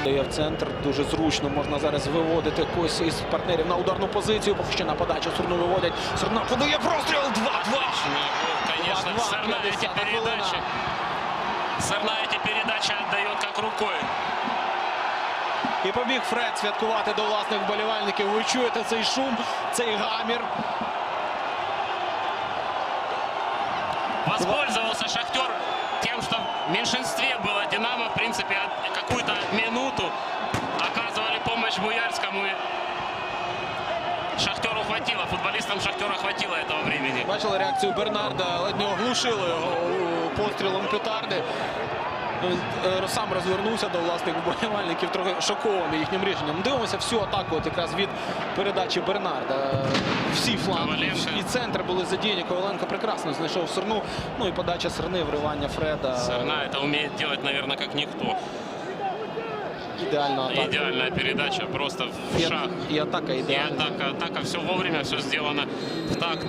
віддає в центр. Дуже зручно можна зараз виводити когось із партнерів на ударну позицію. Поки що на подачу Сурну виводять. Сурна подає простріл 2-2. Отличный гол, конечно. 2-2, Сырна эти 50 передачи. Сырна эти передачи отдает как рукой. І побіг Фред святкувати до власних вболівальників. Ви чуєте цей шум, цей гамір. Воспользовался Шахтер тем, что в меньшинстве было Динамо, в принципе, от- какую-то минуту оказывали помощь Буярскому. Шахтеру хватило, футболистам Шахтера хватило этого времени. Бачили реакцію Бернарда, ледь не оглушили його пострілом петарди. Е, сам розвернувся до власних вболівальників, трохи шокований їхнім рішенням. Дивимося всю атаку от якраз від передачі Бернарда. Всі фланги і центр були задіяні. Коваленко прекрасно знайшов Сирну. Ну і подача Сирни, вривання Фреда. Сырна это умеет делать, наверное, как никто. Ідеальна атака. Идеальная передача, просто в І, шаг. і атака И ідеальна. атака, атака, все вовремя, все сделано в такт.